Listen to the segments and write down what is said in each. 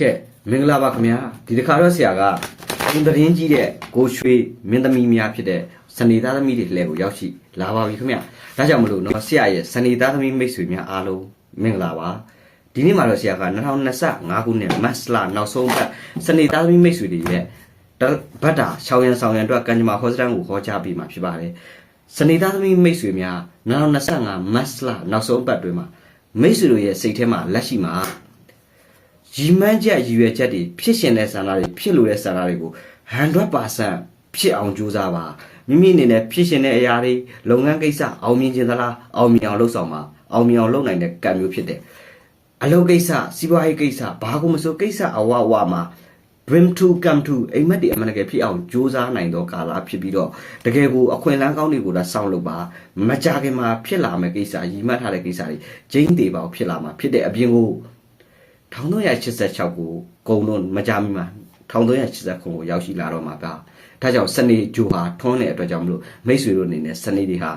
ကဲမင်္ဂလာပါခင်ဗျာဒီတစ်ခါတော့ဆရာကပုံသတင်းကြီးတဲ့ကိုရွှေမင်းသမီးများဖြစ်တဲ့စနေသားသမီးတွေလှည့်ကိုရောက်ရှိလာပါပြီခင်ဗျာဒါကြောင့်မလို့နော်ဆရာရဲ့စနေသားသမီးမိတ်ဆွေများအားလုံးမင်္ဂလာပါဒီနေ့မှာတော့ဆရာက2025ခုနှစ်မတ်လနောက်ဆုံးပတ်စနေသားသမီးမိတ်ဆွေတွေရဲ့တဘတ်တာရှောင်းရန်ဆောင်ရန်အတွက်ကံကြမ္မာဟောစတန်ကိုခေါ်ချပြီးမှာဖြစ်ပါတယ်စနေသားသမီးမိတ်ဆွေများ2025မတ်လနောက်ဆုံးပတ်တွင်မှာမိတ်ဆွေတို့ရဲ့စိတ်ထဲမှာလက်ရှိမှာ ရည်မှန်းချက်ရည်ရွယ်ချက်တွေဖြစ်ရှင်တဲ့ဆန္ဒတွေဖြစ်လို့တဲ့ဆန္ဒတွေကို100%ဖြစ်အောင်ကြိုးစားပါမိမိအနေနဲ့ဖြစ်ရှင်တဲ့အရာတွေလုပ်ငန်းကိစ္စအောင်မြင်ခြင်းသလားအောင်မြင်အောင်လုပ်ဆောင်ပါအောင်မြင်အောင်လုပ်နိုင်တဲ့ကံမျိုးဖြစ်တယ်အလုပ်ကိစ္စစီးပွားရေးကိစ္စဘာကိုမဆိုကိစ္စအဝအဝမှာ dream to come to အိမ်မက်တွေအမှန်တကယ်ဖြစ်အောင်ကြိုးစားနိုင်သောကာလဖြစ်ပြီးတော့တကယ်ကိုအခွင့်အလမ်းကောင်းတွေကိုဒါစောင့်လုပ်ပါမကြခင်မှာဖြစ်လာမယ့်ကိစ္စရည်မှတ်ထားတဲ့ကိစ္စတွေကျင်းသေးပါအောင်ဖြစ်လာမှာဖြစ်တဲ့အပြင်ကို 1386ကိုဂုံတော့မကြမီမှာ1389ကိုရောက်ရှိလာတော့မှာပါဒါကြောင့်စနေဂျိုဟာထွန်းတဲ့အတွက်ကြောင့်မလို့မိတ်ဆွေတို့အနေနဲ့စနေတွေဟာ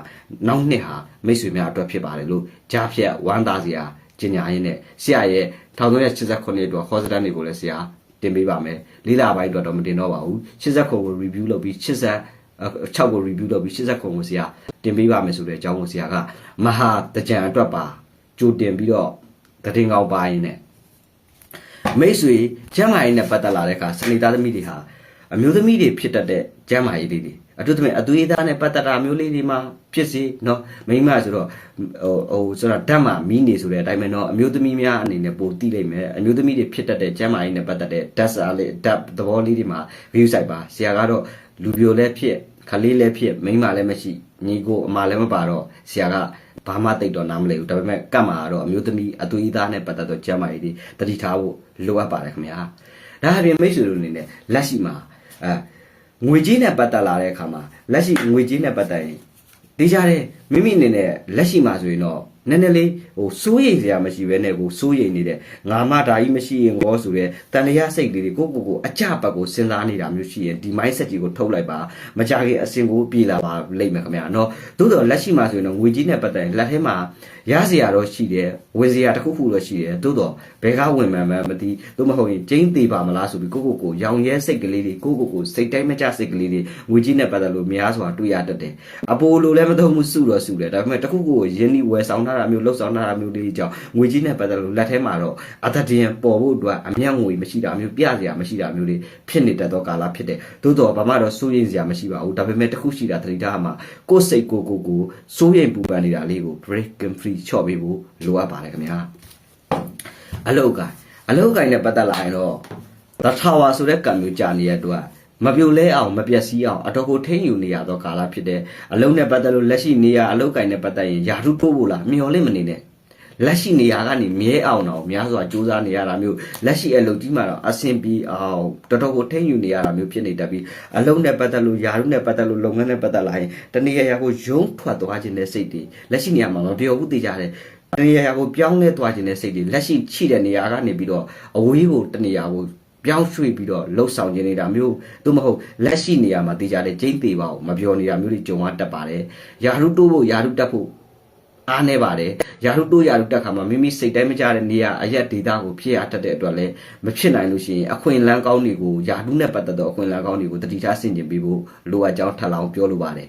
နောက်နှစ်ဟာမိတ်ဆွေများအတွက်ဖြစ်ပါတယ်လို့ကြားဖြတ်ဝမ်းသာစရာကျင်ညာရင်းနဲ့ဆရာရဲ့1389အတွက်ဟောစတန်တွေကိုလည်းဆရာတင်ပေးပါမယ်လေးလာပိုင်းတော့တော့မတင်တော့ပါဘူး89ကို review လုပ်ပြီး80 6ကို review လုပ်ပြီး89ကိုဆရာတင်ပေးပါမယ်ဆိုတဲ့အကြောင်းကိုဆရာကမဟာတကြံအတွက်ပါကြိုတင်ပြီးတော့တည်ငောင်းပါရင်းနဲ့ မိတ်ဆွေကျမ်းမာရေးနဲ့ပတ်သက်လာတဲ့အခါစနေသားသမီးတွေဟာအမျိုးသမီးတွေဖြစ်တတ်တဲ့ကျမ်းမာရေးလေးတွေအထူးသဖြင့်အသွေးသားနဲ့ပတ်သက်တာမျိုးလေးတွေမှာဖြစ်စီเนาะမိန်းမဆိုတော့ဟိုဟိုဆိုတော့ဓာတ်မှာမီးနေဆိုတဲ့အတိုင်းပဲเนาะအမျိုးသမီးများအနေနဲ့ပိုသိလိမ့်မယ်အမျိုးသမီးတွေဖြစ်တတ်တဲ့ကျမ်းမာရေးနဲ့ပတ်သက်တဲ့ဓာတ်စာလေးဓာတ်သဘောလေးတွေမှာ view site ပါဆရာကတော့လူပြိုလည်းဖြစ်ခလေးလည်းဖြစ်မိန်းမလည်းမရှိ ညီကိုအမလည်းမပါတော့ဆရာကဘာမှတိတ်တော့နားမလဲဘူးဒါပေမဲ့ကတ်မှာတော့အမျိုးသမီးအသွေးသားနဲ့ပတ်သက်တော့ကျမ်းမာရေးတွေတတိထားဖို့လိုအပ်ပါတယ်ခင်ဗျာဒါအပြင်မိတ်ဆွေတို့အနေနဲ့လက်ရှိမှာအဲငွေကြေးနဲ့ပတ်သက်လာတဲ့အခါမှာလက်ရှိငွေကြေးနဲ့ပတ်သက်ရင်တေးကြတယ်မိမိအနေနဲ့လက်ရှိမှာဆိုရင်တော့ နည်းနည်းလေးဟိုစိုးရိမ်စရာမရှိဘဲနဲ့ကိုစိုးရိမ်နေတဲ့ငါမှဒါကြီးမရှိရင်ရောဆိုတဲ့တန်လျာစိတ်လေးတွေကိုကိုကိုကိုအကြပတ်ကိုစဉ်းစားနေတာမျိုးရှိရင်ဒီ mindset ကြီးကိုထုတ်လိုက်ပါမကြခင်အစင်ကိုပြေးလာပါလိမ့်မယ်ခင်ဗျာနော်သို့တော့လက်ရှိမှာဆိုရင်တော့ငွေကြီးနဲ့ပတ်သက်ရင်လက်ထဲမှာ ရစရာတော့ရှိတယ်ဝင်စရာတစ်ခုခုတော့ရှိတယ်သို့တော့ဘယ်ကဝင်မှန်းမသိသို့မဟုတ်ရင်ကျင်းသေးပါမလားဆိုပြီးကိုကိုကိုရောင်ရဲစိတ်ကလေးတွေကိုကိုကိုစိတ်တိုင်းမကြစိတ်ကလေးတွေငွေကြီးနဲ့ပတ်သက်လို့များစွာတွေ့ရတတ်တယ်အပိုလိုလည်းမသုံးဘူးစုတော့စုတယ်ဒါပေမဲ့တစ်ခုခုကိုရင်းနှီးဝယ်ဆောင်ထားတာမျိုးလှုပ်ဆောင်ထားတာမျိုးလေးကြောင့်ငွေကြီးနဲ့ပတ်သက်လို့လက်ထဲမှာတော့အသက်တရင်ပေါ်ဖို့အတွက်အမျက်ငွေမရှိတာမျိုးပြစရာမရှိတာမျိုးတွေဖြစ်နေတတ်သောကာလဖြစ်တယ်သို့တော့ဘာမှတော့စိုးရိမ်စရာမရှိပါဘူးဒါပေမဲ့တစ်ခုရှိတာသတိထားမှာကိုယ်စိတ်ကိုယ်ကိုယ်ကိုစိုးရိမ်ပူပန်နေတာလေးကို break and free ချော့ပေးဖို့လိုအပ်ပါတယ်ခင်ဗျာအလုတ်ကအလုတ်ကိုင်းနဲ့ပတ်သက်လာရင်တော့သထာဝါဆိုတဲ့ကံမျိုးကြာနေတဲ့အတွက်မပြုတ်လဲအောင်မပြက်စီးအောင်အတော်ကိုထိန်းယူနေရသောကာလဖြစ်တဲ့အလုံးနဲ့ပတ်သက်လို့လက်ရှိနေရအလုတ်ကိုင်းနဲ့ပတ်သက်ရင်ယာထုထိုးဖို့လားမျော်လင့်မနေနဲ့ လက်ရှိနေရာကနေမြဲအောင်တော့များစွာစူးစမ်းနေရတာမျိုးလက်ရှိအလုပ်ကြီးမှာတော့အဆင်ပြေအောင်တော်တော်ကိုထိန်းယူနေရတာမျိုးဖြစ်နေတတ်ပြီးအလုံးနဲ့ပတ်သက်လို့ယာရုနဲ့ပတ်သက်လို့လုပ်ငန်းနဲ့ပတ်သက်လာရင်တနည်းအားကိုယုံထွက်သွားခြင်းတဲ့စိတ်တွေလက်ရှိနေရာမှာမပြောဘူးသိကြတယ်တနေရာကိုပြောင်းလဲသွားခြင်းတဲ့စိတ်တွေလက်ရှိရှိတဲ့နေရာကနေပြီးတော့အဝေးကိုတနေရာကိုပြောင်းရွှေ့ပြီးတော့လှုပ်ဆောင်ခြင်းနေတာမျိုးသို့မဟုတ်လက်ရှိနေရာမှာတေးကြတဲ့ကျိန်းသေးပါအောင်မပြောနေတာမျိုးတွေကြုံရတတ်ပါတယ်ယာရုတိုးဖို့ယာရုတက်ဖို့ အားနေပါတယ်ယာရုတိုးယာရုတက်ခါမှာမိမိစိတ်တိုင်းမကြတဲ့နေရာအရက်ဒေတာကိုဖြစ်ရတတ်တဲ့အတွက်လည်းမဖြစ်နိုင်လို့ရှိရင်အခွင့်အလမ်းကောင်းတွေကိုယာရုနဲ့ပတ်သက်သောအခွင့်အလမ်းကောင်းတွေကိုတတိထားဆင်ခြင်ပေးဖို့လိုအပ်ကြောင်းထပ်လောင်းပြောလိုပါတယ်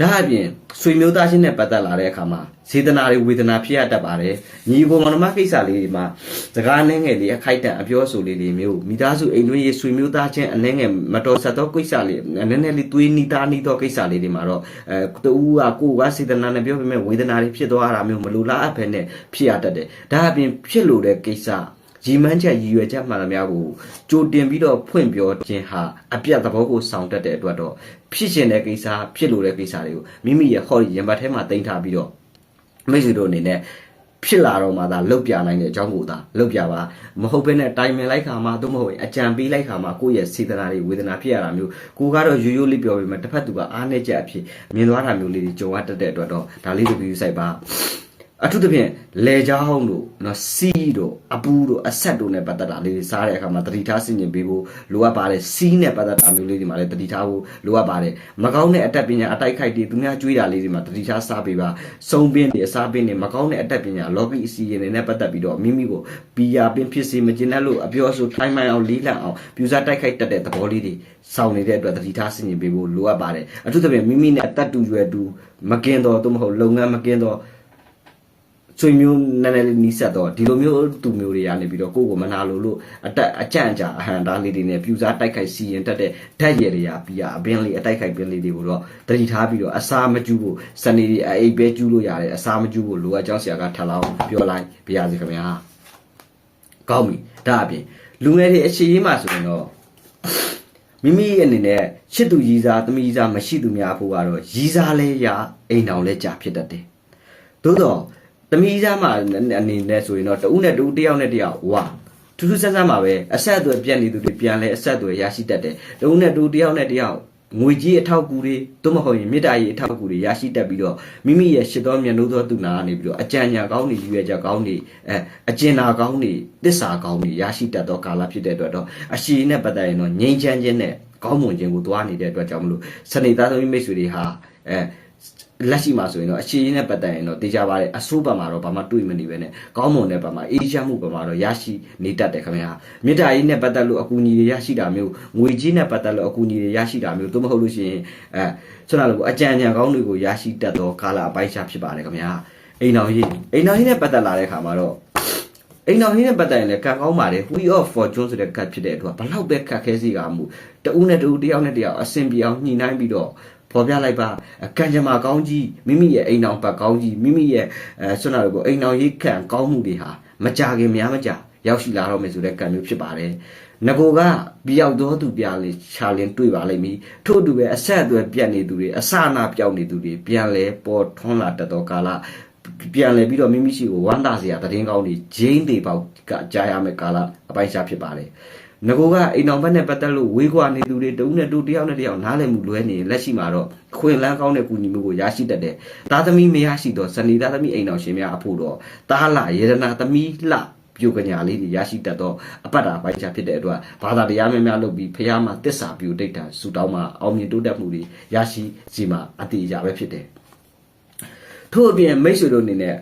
ဒါအပြင်ဆွေမျိုးသားချင်းနဲ့ပတ်သက်လာတဲ့အခါမှာစေတနာတွေဝေဒနာဖြစ်ရတတ်ပါတယ်ညီကိုမောင်နှမကိစ္စလေးတွေမှာစကားနှဲငယ်လေးအခိုက်တန့်အပြောဆိုလေးတွေမျိုးမိသားစုအိမ်တွင်းရေးဆွေမျိုးသားချင်းအနှဲငယ်မတော်ဆက်သောကိစ္စလေးနည်းနည်းလေးသွေးနီးသားနီးသောကိစ္စလေးတွေမှာတော့အဲတူကကိုကစေတနာနဲ့ပြောပေမဲ့ဝေဒနာတွေဖြစ်သွားတာမျိုးမလိုလားအပ်ဖက်နဲ့ဖြစ်ရတတ်တယ်ဒါအပြင်ဖြစ်လို့တဲ့ကိစ္စ ရီမန်းချက်ရည်ရွယ်ချက်မှန်သမျှကိုကြိုတင်ပြီးတော့ဖွင့်ပြောခြင်းဟာအပြတ်သဘောကိုဆောင်တတ်တဲ့အတွက်တော့ဖြစ်ရှင်တဲ့ကိစ္စဖြစ်လို့တဲ့ကိစ္စတွေကိုမိမိရဲ့ဟော်ရီရင်ဘတ်ထဲမှာတင်ထားပြီးတော့မိတ်ဆွေတို့အနေနဲ့ဖြစ်လာတော့မှသာလုတ်ပြနိုင်တဲ့အကြောင်းကိုသာလုတ်ပြပါမဟုတ်ဘဲနဲ့တိုင်ပင်လိုက်ခါမှသို့မဟုတ်အကြံပေးလိုက်ခါမှကိုယ့်ရဲ့စေတနာတွေဝေဒနာဖြစ်ရတာမျိုးကိုကတော့ရိုးရိုးလေးပြောပေမဲ့တစ်ဖက်သူကအားနေချက်အဖြစ်မြင်သွားတာမျိုးလေးတွေကြုံရတတ်တဲ့အတွက်တော့ဒါလေးတစ်ခုစိုက်ပါ အထူးသဖြင့်လေချောင်းတို့နော်စီးတို့အပူတို့အဆက်တို့နဲ့ပတ်သက်တာလေးတွေစားတဲ့အခါမှာတတိထားဆင်ခြင်ပေးဖို့လိုအပ်ပါတယ်စီးနဲ့ပတ်သက်တာမျိုးလေးတွေမှာလည်းတတိထားဖို့လိုအပ်ပါတယ်မကောင်းတဲ့အတတ်ပညာအတိုက်ခိုက်တွေသူများကြွေးတာလေးတွေမှာတတိထားစားပေးပါစုံပင်းတွေအစားပင်းတွေမကောင်းတဲ့အတတ်ပညာလောကီအစီအရင်တွေနဲ့ပတ်သက်ပြီးတော့မိမိကိုပီယာပင်ဖြစ်စေမကျင်တတ်လို့အပြောဆိုထိုင်းမှန်အောင်လေးလံအောင်ပြူစားတိုက်ခိုက်တတ်တဲ့သဘောလေးတွေစောင့်နေတဲ့အတွက်တတိထားဆင်ခြင်ပေးဖို့လိုအပ်ပါတယ်အထူးသဖြင့်မိမိနဲ့အတတ်တူရွယ်တူမကင်တော့သို့မဟုတ်လုပ်ငန်းမကင်တော့ ဆွေမျိုးနည်းနည်းလေးနီးစပ်တော့ဒီလိုမျိုးသူမျိုးတွေကနေပြီးတော့ကိုယ့်ကိုမနာလို့လို့အတက်အကြံ့အကြာအဟန်သားလေးတွေနဲ့ပြူစားတိုက်ခိုက်စီရင်တက်တဲ့ဓာတ်ရည်တွေကပြီးရအပင်းလေးအတိုက်ခိုက်ပင်းလေးတွေကိုတော့တတိထားပြီးတော့အစာမကျူးဖို့စနေတွေအိပ်ပဲကျူးလို့ရတယ်အစာမကျူးဖို့လိုအပ်ကြောင်းဆရာကထပ်လောင်းပြောလိုက်ပြရစီခင်ဗျာကောင်းပြီဒါအပြင်လူငယ်တွေအခြေရေးမှာဆိုရင်တော့မိမိအနေနဲ့ချစ်သူရည်စားသမီးရည်စားမရှိသူများဖို့ကတော့ရည်စားလဲရအိမ်အောင်လဲကြာဖြစ်တတ်တယ်။သို့တော့ သမီးရည်စားမှအနေနဲ့ဆိုရင်တော့တဦးနဲ့တဦးတယောက်နဲ့တယောက်ဝါထူးထူးဆန်းဆန်းပါပဲအဆက်အသွယ်ပြတ်နေသူတွေပြန်လဲအဆက်အသွယ်ရရှိတတ်တယ်။တဦးနဲ့တဦးတယောက်နဲ့တယောက်ငွေကြီးအထောက်အကူတွေသို့မဟုတ်ရင်မေတ္တာရေးအထောက်အကူတွေရရှိတတ်ပြီးတော့မိမိရဲ့ရှစ်တော်မြတ်နိုးသောသူနာကနေပြီးတော့အကြံဉာဏ်ကောင်းတွေရွေချက်ကောင်းတွေအဲအကျဉ်းနာကောင်းတွေတစ္ဆာကောင်းတွေရရှိတတ်သောကာလဖြစ်တဲ့အတွက်တော့အရှိနဲ့ပတ်သက်ရင်တော့ငြိမ်းချမ်းခြင်းနဲ့ကောင်းမွန်ခြင်းကိုသွားနေတဲ့အတွက်ကြောင့်မလို့စနေသားသမီးမိတ်ဆွေတွေဟာအဲ လက်ရှိမှာဆိုရင်တော့အခြေရင်းနဲ့ပတ်သက်ရင်တော့တေချာပါတယ်အဆိုးဘက်မှာတော့ဘာမှတွေးမနေပဲနဲ့ကောင်းမွန်တဲ့ဘက်မှာအေးချမ်းမှုဘက်မှာတော့ရရှိနေတတ်တယ်ခင်ဗျာမေတ္တာရေးနဲ့ပတ်သက်လို့အကူအညီတွေရရှိတာမျိုးငွေကြီးနဲ့ပတ်သက်လို့အကူအညီတွေရရှိတာမျိုးသို့မဟုတ်လို့ရှိရင်အဲဆိုတော့လို့အကြံဉာဏ်ကောင်းတွေကိုရရှိတတ်သောကာလအပိုင်းခြားဖြစ်ပါတယ်ခင်ဗျာအိမ်တော်ကြီးအိမ်တော်ကြီးနဲ့ပတ်သက်လာတဲ့အခါမှာတော့အိမ်တော်ဟင်းနဲ့ပတ်သက်ရင်လည်းကံကောင်းပါတယ် Wheel of Fortune ဆိုတဲ့ကတ်ဖြစ်တဲ့အတွက်ဘလောက်ပဲခက်ခဲစီကမှုတဦးနဲ့တဦးတယောက်နဲ့တယောက်အဆင်ပြေအောင်ညှိနှိုင်းပြီးတော့ ပေါ်ပြလိုက်ပါကံကြမ္မာကောင်းကြီးမိမိရဲ့အိမ်တော်ပတ်ကောင်းကြီးမိမိရဲ့အဲဆွမ်းနာကိုအိမ်တော်ရေးခံကောင်းမှုတွေဟာမကြခင်များမကြရောက်ရှိလာတော့မယ်ဆိုတဲ့ကံမျိုးဖြစ်ပါတယ်ငကိုကပြောက်တော်သူပြလေချာလင်းတွေ့ပါလိမ့်မည်ထို့အတူပဲအဆက်အသွယ်ပြတ်နေသူတွေအစအနာပြောက်နေသူတွေပြန်လဲပေါ်ထွန်းလာတတ်သောကာလပြန်လဲပြီးတော့မိမိရှိကိုဝမ်းသာစရာသတင်းကောင်းတွေဂျိန်းတွေပေါက်ကကြားရမယ့်ကာလအပိုင်းခြားဖြစ်ပါတယ်။ ငကိုကအိမ်အောင်ဘက်နဲ့ပတ်သက်လို့ဝေးကွာနေသူတွေတဦးနဲ့တူတယောက်နဲ့တယောက်နားလည်မှုလွဲနေရင်လက်ရှိမှာတော့ခွင်လန်းကောင်းတဲ့ကူညီမှုကိုရရှိတတ်တယ်။သားသမီးမရရှိတော့စနေသားသမီးအိမ်အောင်ရှင်များအဖို့တော့တားလာယေရနာသမီးလှပြိုကညာလေးတွေရရှိတတ်တော့အပတ်တာပိုင်းခြားဖြစ်တဲ့အတွက်ဘာသာတရားများများလုပ်ပြီးဖះမှာတစ္ဆာပြိုဒိတ်တာဆူတောင်းမှာအောင်မြင်တိုးတက်မှုတွေရရှိစီမှာအတိအကျပဲဖြစ်တယ်။ထို့အပြင်မိတ်ဆွေတို့အနေနဲ့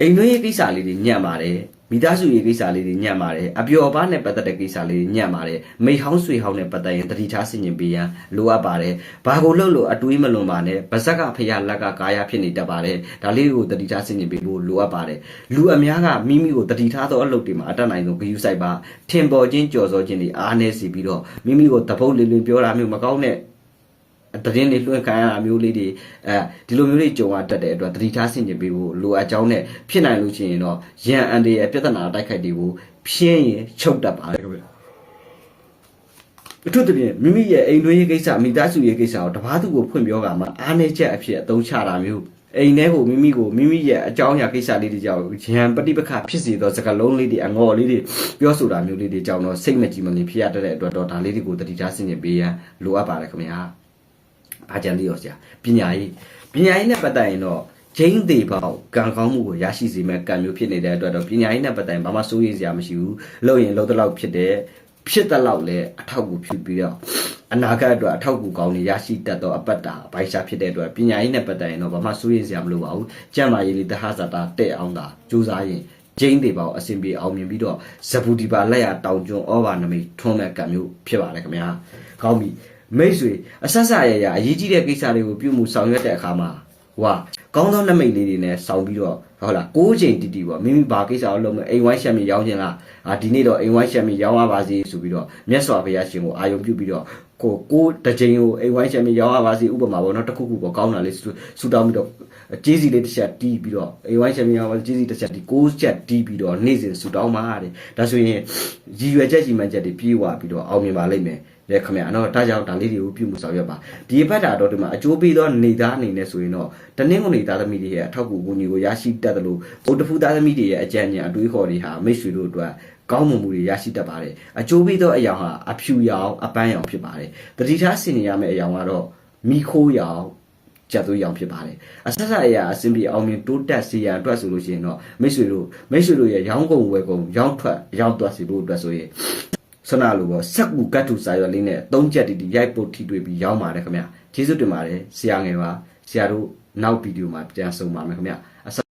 အိမ်တွင်းရေးကိစ္စလေးတွေညံ့ပါတယ် မိသားစုရေးကိစ္စလေးတွေညံ့ပါတယ်အပျော်ပါးနဲ့ပတ်သက်တဲ့ကိစ္စလေးတွေညံ့ပါတယ်မိဟောင်းဆွေဟောင်းနဲ့ပတ်သက်ရင်တတိထားဆင်ញင်ပေးရန်လိုအပ်ပါတယ်ဘာကိုလှုပ်လို့အတွေးမလွန်ပါနဲ့ဗဇက်ကဖရလက်ကကာယဖြစ်နေတတ်ပါတယ်ဒါလေးကိုတတိထားဆင်ញင်ပေးဖို့လိုအပ်ပါတယ်လူအများကမိမိကိုတတိထားသောအလုပ်တွေမှာအတတ်နိုင်ဆုံးဂရုစိုက်ပါထင်ပေါ်ခြင်းကြော်စောခြင်းတွေအားနည်းစီပြီးတော့မိမိကိုတပုတ်လေးလေးပြောတာမျိုးမကောင်းတဲ့ တရင်တွေလွှင့်ခံရတာမျိုးလေးတွေအဲဒီလိုမျိုးတွေကြုံရတတ်တဲ့အတွက်သတိထားဆင်ခြင်ပေးဖို့လိုအပ်ကြောင်းနဲ့ဖြစ်နိုင်လို့ရှိရင်တော့ရန်အန်ဒီရဲ့ပြဿနာတိုက်ခိုက်တွေကိုဖြင်းရင်ချုပ်တတ်ပါတယ်ခင်ဗျအထူးသဖြင့်မိမိရဲ့အိမ်တွင်းရေးကိစ္စမိသားစုရေးကိစ္စကိုတပားသူကိုဖွင့်ပြောကမှအားနည်းချက်အဖြစ်အသုံးချတာမျိုးအိမ်ထဲကိုမိမိကိုမိမိရဲ့အကြောင်းအရာကိစ္စလေးတွေကြောင့်ရန်ပฏิပက္ခဖြစ်စေသောစကားလုံးလေးတွေအငေါ်လေးတွေပြောဆိုတာမျိုးလေးတွေကြောင့်တော့စိတ်မကြည်မလင်ဖြစ်ရတတ်တဲ့အတွက်တော့ဒါလေးတွေကိုသတိထားဆင်ခြင်ပေးရန်လိုအပ်ပါတယ်ခင်ဗျာ ဘာကြံသေးရောဆရာပညာရေးပညာရေးနဲ့ပတ်သက်ရင်တော့ဂျိန်းသေးပေါကံကောင်းမှုကိုရရှိစေမဲ့ကံမျိုးဖြစ်နေတဲ့အတွက်တော့ပညာရေးနဲ့ပတ်သက်ရင်ဘာမှစိုးရိမ်စရာမရှိဘူးလို့ရင်လို့တလောက်ဖြစ်တဲ့ဖြစ်တဲ့လောက်လဲအထောက်အကူဖြစ်ပြီးတော့အနာဂတ်အတွက်အထောက်အကူကောင်းတွေရရှိတတ်သောအပတ်တာဘိုက်ရှာဖြစ်တဲ့အတွက်ပညာရေးနဲ့ပတ်သက်ရင်တော့ဘာမှစိုးရိမ်စရာမလိုပါဘူးကျမ်းမာရေးလေးတဟဇာတာတဲ့အောင်တာစူးစမ်းရင်ဂျိန်းသေးပေါအစဉ်ပြေအောင်မြင်ပြီးတော့ဇပူဒီပါလက်ရတောင်ကျွန်းဩဘာနမိတ်ထွန်းမဲ့ကံမျိုးဖြစ်ပါတယ်ခင်ဗျာကောင်းပြီ မိတ်ဆွေအဆက်ဆက်ရရအရေးကြီးတဲ့ကိစ္စတွေကိုပြုမှုဆောင်ရွက်တဲ့အခါမှာဟွာကောင်းသောနမိတ်လေးတွေနဲ့ဆောင်ပြီးတော့ဟုတ်လားကိုးချိန်တီတီပေါ့မိမိဘာကိစ္စကိုလုပ်မယ်အိမ်ဝိုင်းရှက်မီရောင်းခြင်းလားအာဒီနေ့တော့အိမ်ဝိုင်းရှက်မီရောင်းရပါစေဆိုပြီးတော့မြတ်စွာဘုရားရှင်ကိုအာယုံပြုပြီးတော့ကိုကိုတစ်ချိန်ကိုအိမ်ဝိုင်းရှက်မီရောင်းရပါစေဥပမာပေါ့နော်တစ်ခုခုပေါ့ကောင်းတာလေးဆူတောင်းပြီးတော့ကျေးစီလေးတစ်ချက်တီးပြီးတော့အိမ်ဝိုင်းရှက်မီရောင်းပါကျေးစီတစ်ချက်တီးကိုးချက်တီးပြီးတော့နေ့စဉ်ဆူတောင်းပါတဲ့ဒါဆိုရင်ရည်ရွယ်ချက်ကြီးမှန်ချက်တွေပြေးဝပြီးတော့အောင်မြင်ပါလိမ့်မယ် လေခမရနော်ဒါကြောင့်ဒါလေးတွေကိုပြုမှုဆောင်ရွက်ပါဒီဘက်တာတော့ဒီမှာအကျိုးပေးသောနေသားအနေနဲ့ဆိုရင်တော့တနင်္ဂနွေသားသမီးတွေရဲ့အထောက်အကူအကူအညီကိုရရှိတတ်တယ်လို့ဗုဒ္ဓဖူသားသမီးတွေရဲ့အကြံဉာဏ်အတွေးခေါ်တွေဟာမိတ်ဆွေတို့အတွက်ကောင်းမွန်မှုတွေရရှိတတ်ပါတယ်အကျိုးပေးသောအရာဟာအဖြူရောင်အပန်းရောင်ဖြစ်ပါတယ်တတိထားဆင်နေရမယ့်အရာကတော့မိခိုးရောင်ကြက်သွေးရောင်ဖြစ်ပါတယ်အဆက်ဆက်အရာအဆင်ပြေအောင်မြင်တိုးတက်စေရန်အတွက်ဆိုလို့ရှိရင်တော့မိတ်ဆွေတို့မိတ်ဆွေတို့ရဲ့ရောင်းကုန်ဝယ်ကုန်ရောင်းထွက်ရောင်းသွားစီဖို့အတွက်ဆိုရင် ဆနာလိုပေါ့စက်ကူကတ်တူစာရွက်လေးနဲ့သုံးချက်တီတီရိုက်ပုတ်ထိတွေ့ပြီးရောင်းပါတယ်ခင်ဗျကျေးဇူးတင်ပါတယ်ဆရာငယ်ပါဆရာတို့နောက်ဗီဒီယိုမှာပြန်ဆုံပါမယ်ခင်ဗျ